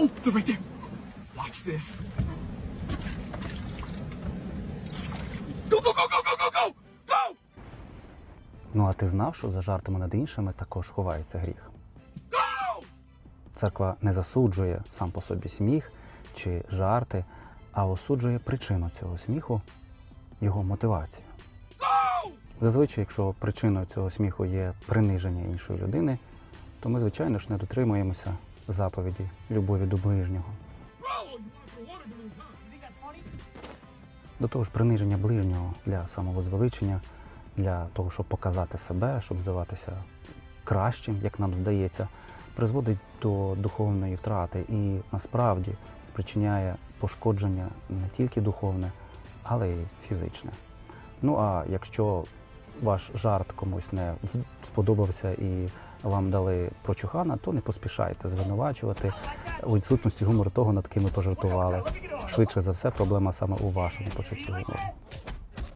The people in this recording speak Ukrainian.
Oh, they're right there. Watch this. Go, go, go, go, go, go, go! Go! Ну а ти знав, що за жартами над іншими також ховається гріх? Go! Церква не засуджує сам по собі сміх чи жарти, а осуджує причину цього сміху, його мотивацію. Go! Зазвичай, якщо причиною цього сміху є приниження іншої людини, то ми, звичайно ж, не дотримуємося заповіді любові до ближнього. До того ж, приниження ближнього для самовозвеличення, для того, щоб показати себе, щоб здаватися кращим, як нам здається, призводить до духовної втрати і насправді спричиняє пошкодження не тільки духовне, але й фізичне. Ну а якщо ваш жарт комусь не сподобався і вам дали прочухана, то не поспішайте звинувачувати у відсутності гумору того, над ким ви пожартували. Швидше за все, проблема саме у вашому почутті гумору.